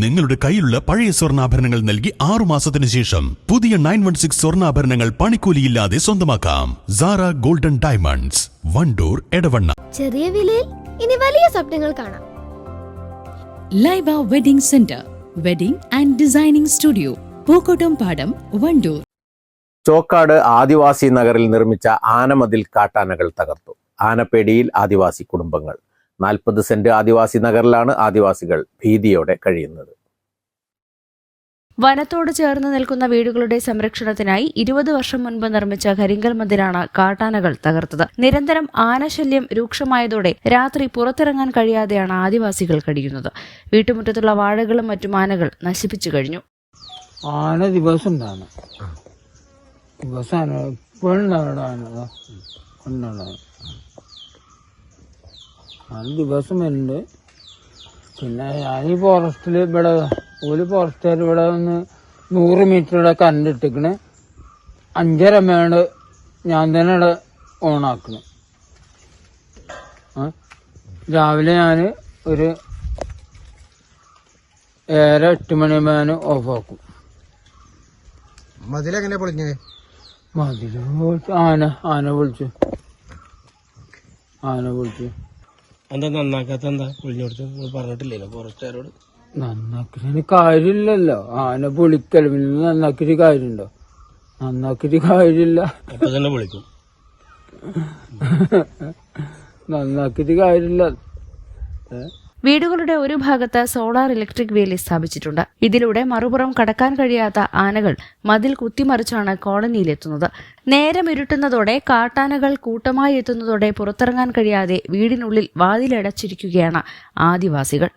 നിങ്ങളുടെ കയ്യിലുള്ള പഴയ സ്വർണാഭരണങ്ങൾ നൽകി ആറു മാസത്തിന് ശേഷം പുതിയ നയൻ വൺ സിക്സ് സ്വർണാഭരണങ്ങൾ പണിക്കൂലിയില്ലാതെ സ്വന്തമാക്കാം. Zara golden diamonds Wandoor Edavanna. ചെറിയ വിലയിൽ ഇനി വലിയ സ്വപ്നങ്ങൾ കാണാം. Laiba wedding centre wedding and designing studio Pookkottam Padam Wandoor. Chokkad ആദിവാസി നഗറിൽ നിർമ്മിച്ച ആനമതിൽ കാട്ടാനകൾ തകർത്തു. ആനപ്പേടിയിൽ ആദിവാസി കുടുംബങ്ങൾ. നാൽപ്പത് സെന്റ് ആദിവാസി നഗറിലാണ് ആദിവാസികൾ ഭീതിയോടെ കഴിയുന്നത്. വനത്തോട് ചേർന്ന് നിൽക്കുന്ന വീടുകളുടെ സംരക്ഷണത്തിനായി ഇരുപത് വർഷം മുൻപ് നിർമ്മിച്ച കരിങ്കൽ മതിലാണ് കാട്ടാനകൾ തകർത്തത്. നിരന്തരം ആനശല്യം രൂക്ഷമായതോടെ രാത്രി പുറത്തിറങ്ങാൻ കഴിയാതെയാണ് ആദിവാസികൾ കഴിയുന്നത്. വീട്ടുമുറ്റത്തുള്ള വാഴകളും മറ്റും ആനകൾ നശിപ്പിച്ചു കഴിഞ്ഞു. ആന ദിവസം ദിവസം ആന ദിവസം വരുന്നുണ്ട്. പിന്നെ ഞാൻ ഈ ഫോറസ്റ്റിൽ ഇവിടെ ഒരു ഫോറസ്റ്റുകാർ ഇവിടെ ഒന്ന് നൂറ് മീറ്ററുടെ കറണ്ട് ഇട്ടിക്കണ്. അഞ്ചര മേണ് ഞാൻ തന്നെ ഇവിടെ ഓണാക്കണ് രാവിലെ ഞാൻ ഒരു ഏഴര എട്ട് മണി മേന ഓഫാക്കും മതിലെങ്ങനെ പൊളിഞ്ഞത് മതിൽ വിളിച്ച് ആന ആന വിളിച്ചു. ആന വിളിച്ചു. എന്താ നന്നാക്കാത്ത എന്താ പൊളിഞ്ഞോടുത്ത് പറഞ്ഞിട്ടില്ലല്ലോ ഫോറസ്റ്റുകാരോട് നന്നാക്കിന് കാര്യമില്ലല്ലോ. ആന പൊളിക്കൽ പിന്നെ നന്നാക്കിട്ട് കാര്യമുണ്ടോ? നന്നാക്കിട്ട് കാര്യമില്ല. അപ്പൊ തന്നെ പൊളിക്കും നന്നാക്കിട്ട് കാര്യമില്ല? വീടുകളുടെ ഒരു ഭാഗത്ത് സോളാർ ഇലക്ട്രിക് വേലി സ്ഥാപിച്ചിട്ടുണ്ട്. ഇതിലൂടെ മറുപുറം കടക്കാൻ കഴിയാത്ത ആനകൾ മതിൽ കുത്തിമറിച്ചാണ് കോളനിയിലെത്തുന്നത്. നേരം ഇരുട്ടുന്നതോടെ കാട്ടാനകൾ കൂട്ടമായി എത്തുന്നതോടെ പുറത്തിറങ്ങാൻ കഴിയാതെ വീടിനുള്ളിൽ വാതിലടച്ചിരിക്കുകയാണ് ആദിവാസികൾ.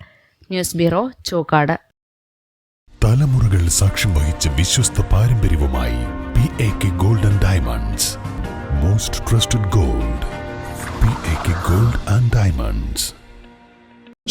News bureau Chokkad. തലമുറകൾ സാക്ഷ്യം വഹിച്ച വിശ്വസ്ത പാരമ്പര്യവുമായി P A K golden diamonds most trusted gold P A K gold and diamonds